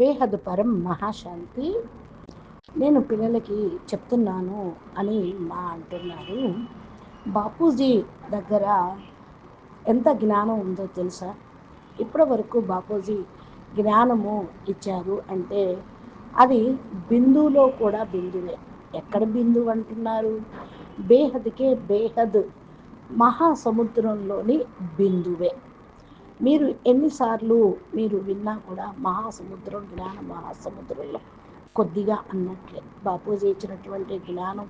బేహద్ పరం మహాశాంతి. నేను పిల్లలకి చెప్తున్నాను అని మా అంటున్నారు. బాపూజీ దగ్గర ఎంత జ్ఞానం ఉందో తెలుసా? ఇప్పటి వరకు బాపూజీ జ్ఞానము ఇచ్చారు అంటే అది బిందువులో కూడా బిందువే. ఎక్కడ బిందువు అంటున్నారు? బేహద్కే బేహద్ మహాసముద్రంలోని బిందువే. మీరు ఎన్నిసార్లు మీరు విన్నా కూడా మహాసముద్రం జ్ఞాన మహాసముద్రంలో కొద్దిగా అన్నట్లే. బాపూజీ ఇచ్చినటువంటి జ్ఞానం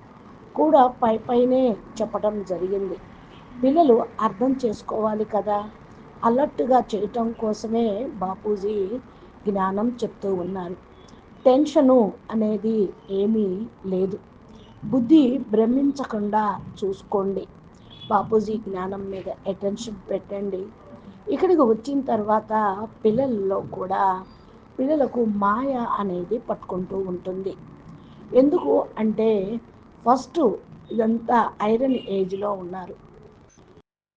కూడా పై పైనే చెప్పడం జరిగింది. పిల్లలు అర్థం చేసుకోవాలి కదా. అలర్ట్గా చేయటం కోసమే బాపూజీ జ్ఞానం చెప్తూ ఉన్నారు. టెన్షను అనేది ఏమీ లేదు. బుద్ధి భ్రమించకుండా చూసుకోండి. బాపూజీ జ్ఞానం మీద అటెన్షన్ పెట్టండి. ఇక్కడికి వచ్చిన తర్వాత పిల్లల్లో కూడా పిల్లలకు మాయ అనేది పట్టుకుంటూ ఉంటుంది. ఎందుకు అంటే ఫస్ట్ ఇదంతా ఐరన్ ఏజ్లో ఉన్నారు.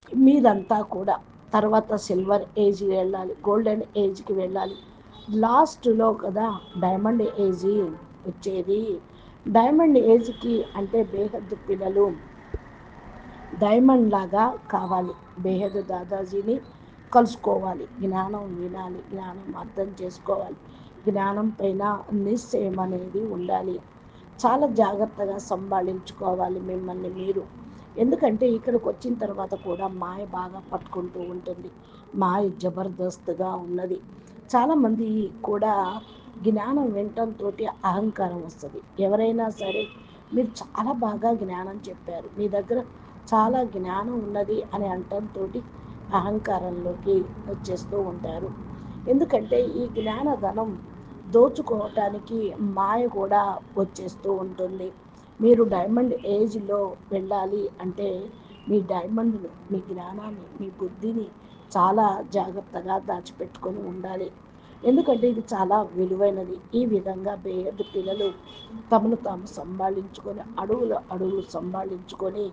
మీదంతా కూడా తర్వాత సిల్వర్ ఏజ్ వెళ్ళాలి గోల్డెన్ ఏజ్కి వెళ్ళాలి. లాస్ట్లో కదా డైమండ్ ఏజ్ వచ్చేది. డైమండ్ ఏజ్కి అంటే బేహద్దు పిల్లలు. డైమండ్ లాగా కావాలి బేహద్ దాదాజీని. కలుసుకోవాలి. జ్ఞానం వినాలి జ్ఞానం అర్థం చేసుకోవాలి. జ్ఞానం పైన నిశ్చయం అనేది ఉండాలి. చాలా జాగ్రత్తగా సంభాళించుకోవాలి మిమ్మల్ని మీరు. ఎందుకంటే ఇక్కడికి వచ్చిన తర్వాత కూడా మాయ బాగా పట్టుకుంటూ ఉంటుంది. మాయ జబర్దస్త్గా ఉన్నది. చాలామంది కూడా జ్ఞానం వినటంతో అహంకారం వస్తుంది. ఎవరైనా సరే మీరు చాలా బాగా జ్ఞానం చెప్పారు. మీ దగ్గర చాలా జ్ఞానం ఉన్నది అని అంటంతో అహంకారంలోకి వచ్చేస్తూ ఉంటారు. ఎందుకంటే ఈ జ్ఞానధనం దోచుకోవటానికి మాయ కూడా వచ్చేస్తూ ఉంటుంది. మీరు డైమండ్ ఏజ్లో వెళ్ళాలి అంటే మీ డైమండ్ను మీ జ్ఞానాన్ని మీ బుద్ధిని చాలా జాగ్రత్తగా దాచిపెట్టుకొని ఉండాలి. ఎందుకంటే ఇది చాలా విలువైనది. ఈ విధంగా బేహద్ పిల్లలు తమను తాము సంభాళించుకొని అడుగులు అడుగులు సంభాళించుకొని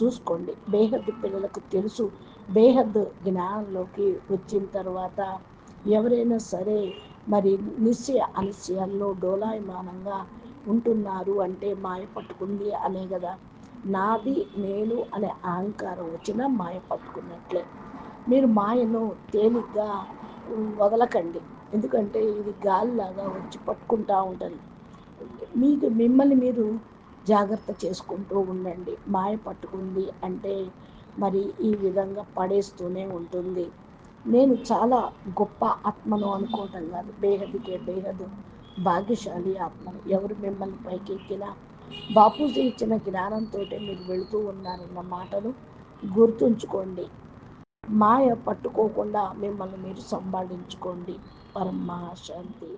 చూసుకోండి. బేహద్ పిల్లలకు తెలుసు బేహద్ జ్ఞానంలోకి వచ్చిన తర్వాత ఎవరైనా సరే మరి నిశ్చయ అనిశ్చయాల్లో డోలాయమానంగా ఉంటున్నారు అంటే మాయ పట్టుకుంది అనే కదా. నాది నేను అనే అహంకారం వచ్చినా మాయ పట్టుకున్నట్లే. మీరు మాయను తేలిగ్గా వదలకండి. ఎందుకంటే ఇది గాలిలాగా వచ్చి పట్టుకుంటూ ఉంటుంది. మీకు మిమ్మల్ని మీరు జాగ్రత్త చేసుకుంటూ ఉండండి. మాయ పట్టుకుంది అంటే మరి ఈ విధంగా పడేస్తూనే ఉంటుంది. నేను చాలా గొప్ప ఆత్మను అనుకోవటం కాదు. బేహదికే బేహదు భాగ్యశాలి ఆత్మను. ఎవరు మిమ్మల్ని పైకెక్కినా బాపూజీ ఇచ్చిన జ్ఞానంతో మీరు వెళుతూ ఉన్నారన్న మాటను గుర్తుంచుకోండి. మాయ పట్టుకోకుండా మిమ్మల్ని మీరు సంభాళించుకోండి పరమశాంతి